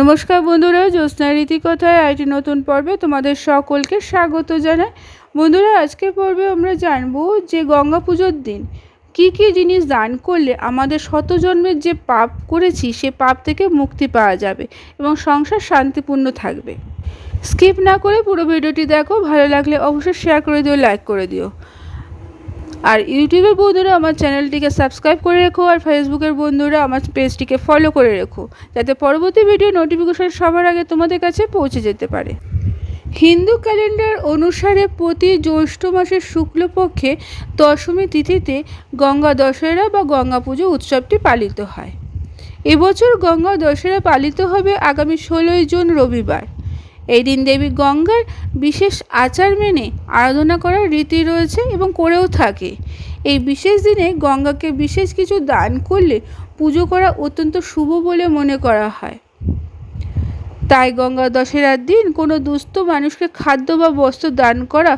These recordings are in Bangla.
নমস্কার বন্ধুরা, জ্যোৎস্না রীতি কথায় আইটি নতুন পর্বে তোমাদের সকলকে স্বাগত জানাই। বন্ধুরা, আজকের পর্বে আমরা জানব যে গঙ্গা পুজোর দিন কি কি জিনিস দান করলে আমাদের শত জন্মের যে পাপ করেছি, সে পাপ থেকে মুক্তি পাওয়া যাবে এবং সংসার শান্তিপূর্ণ থাকবে। স্কিপ না করে পুরো ভিডিওটি দেখো, ভালো লাগলে অবশ্যই শেয়ার করে দিও লাইক করে দিও। আর ইউটিউবের বন্ধুরা আমার চ্যানেলটিকে সাবস্ক্রাইব করে রেখো আর ফেসবুকের বন্ধুরা আমার পেজটিকে ফলো করে রেখো, যাতে পরবর্তী ভিডিও নোটিফিকেশন সবার আগে তোমাদের কাছে পৌঁছে যেতে পারে। হিন্দু ক্যালেন্ডার অনুসারে প্রতি জ্যৈষ্ঠ মাসের শুক্লপক্ষে দশমী তিথিতে গঙ্গা দশেরা বা গঙ্গা পুজো উৎসবটি পালিত হয়। এবছর গঙ্গা দশেরা পালিত হবে আগামী ষোলোই জুন রবিবার। এই দিন দেবী গঙ্গার বিশেষ আচার মেনে আরাধনা করার রীতি রয়েছে এবং করেও থাকে। এই বিশেষ দিনে গঙ্গাকে বিশেষ কিছু দান করলে পুজো করা অত্যন্ত শুভ বলে মনে করা হয়। তাই গঙ্গা দশেরার দিন কোনো দুস্থ মানুষকে খাদ্য বা বস্ত্র দান করা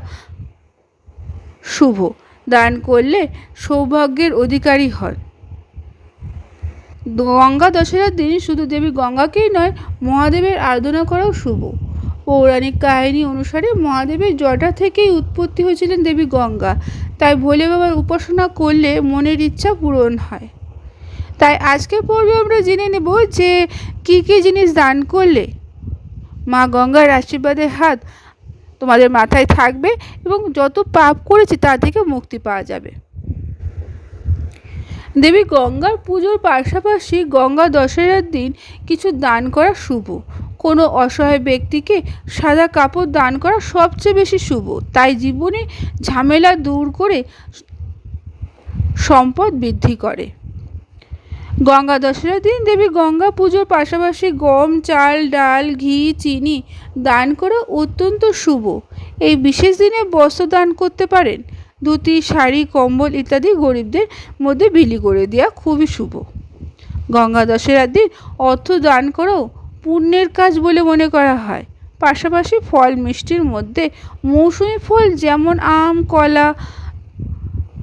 শুভ। দান করলে সৌভাগ্যের অধিকারী হন। গঙ্গা দশেরার দিন শুধু দেবী গঙ্গাকেই নয়, মহাদেবের আরাধনা করাও শুভ। পৌরাণিক কাহিনী অনুসারে মহাদেবের জটা থেকেই উৎপত্তি হয়েছিলেন দেবী গঙ্গা। তাই ভোলে বাবার উপাসনা করলে মনের ইচ্ছা পূরণ হয়। তাই আজকের পর্বে আমরা জেনে নেব যে কি কি জিনিস দান করলে মা গঙ্গার আশীর্বাদের হাত তোমাদের মাথায় থাকবে এবং যত পাপ করেছে তা থেকে মুক্তি পাওয়া যাবে। দেবী গঙ্গার পুজোর পাশাপাশি গঙ্গা দশেরার দিন কিছু দান করা শুভ। কোনো অসহায় ব্যক্তিকে সাদা কাপড় দান করা সবচেয়ে বেশি শুভ। তাই জীবনে ঝামেলা দূর করে সম্পদ বৃদ্ধি করে। গঙ্গা দশেরার দিন দেবী গঙ্গা পুজোর পাশাপাশি গম, চাল, ডাল, ঘি, চিনি দান করা অত্যন্ত শুভ। এই বিশেষ দিনে বস্ত্র দান করতে পারেন। ধুতি, শাড়ি, কম্বল ইত্যাদি গরিবদের মধ্যে বিলি করে দেওয়া খুবই শুভ। গঙ্গা দশেরার দিন অর্থ দান করেও পুণ্যের কাজ বলে মনে করা হয়। পাশাপাশি ফল মিষ্টির মধ্যে মৌসুমি ফল যেমন আম, কলা,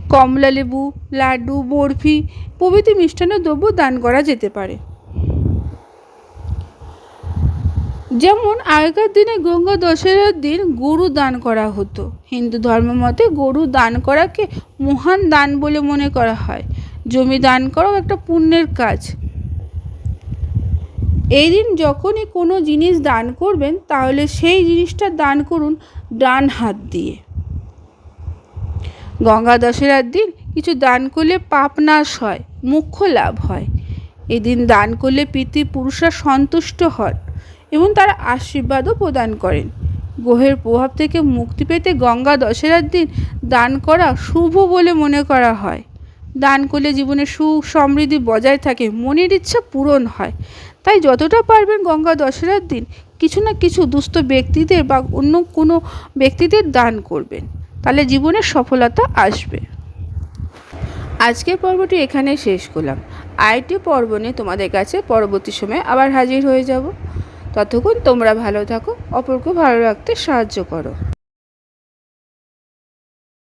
কমলা লেবু, লাড্ডু, বরফি প্রভৃতি মিষ্টান্ন দ্রব্য দান করা যেতে পারে। যেমন আগেকার দিনে গঙ্গা দশেরার দিন গরু দান করা হতো। হিন্দু ধর্ম মতে গরু দান করাকে মহান দান বলে মনে করা হয়। জমি দান করাও একটা পুণ্যের কাজ। এই দিন যখনই কোনো জিনিস দান করবেন, তাহলে সেই জিনিসটা দান করুন ডান হাত দিয়ে। গঙ্গা দশেরার দিন কিছু দান করলে পাপ নাশ হয় মুখ্য লাভ হয়। এদিন দান করলে পিতৃপুরুষরা সন্তুষ্ট হন এবং তারা আশীর্বাদও প্রদান করেন। গ্রহের প্রভাব থেকে মুক্তি পেতে গঙ্গা দশেরার দিন দান করা শুভ বলে মনে করা হয়। দান করলে জীবনে সুখ সমৃদ্ধি বজায় থাকে, মনের ইচ্ছা পূরণ হয়। তাই যতটা পারবেন গঙ্গা দশেরার দিন কিছু না কিছু দুস্থ ব্যক্তিদের বা অন্য কোনো ব্যক্তিদের দান করবেন, তাহলে জীবনে সফলতা আসবে। আজকের পর্বটি এখানে শেষ করলাম। আইটি পর্ব নিয়ে তোমাদের কাছে পরবর্তী সময়ে আবার হাজির হয়ে যাব। ততক্ষণ তোমরা ভালো থাকো, অপরকে ভালো রাখতে সাহায্য করো।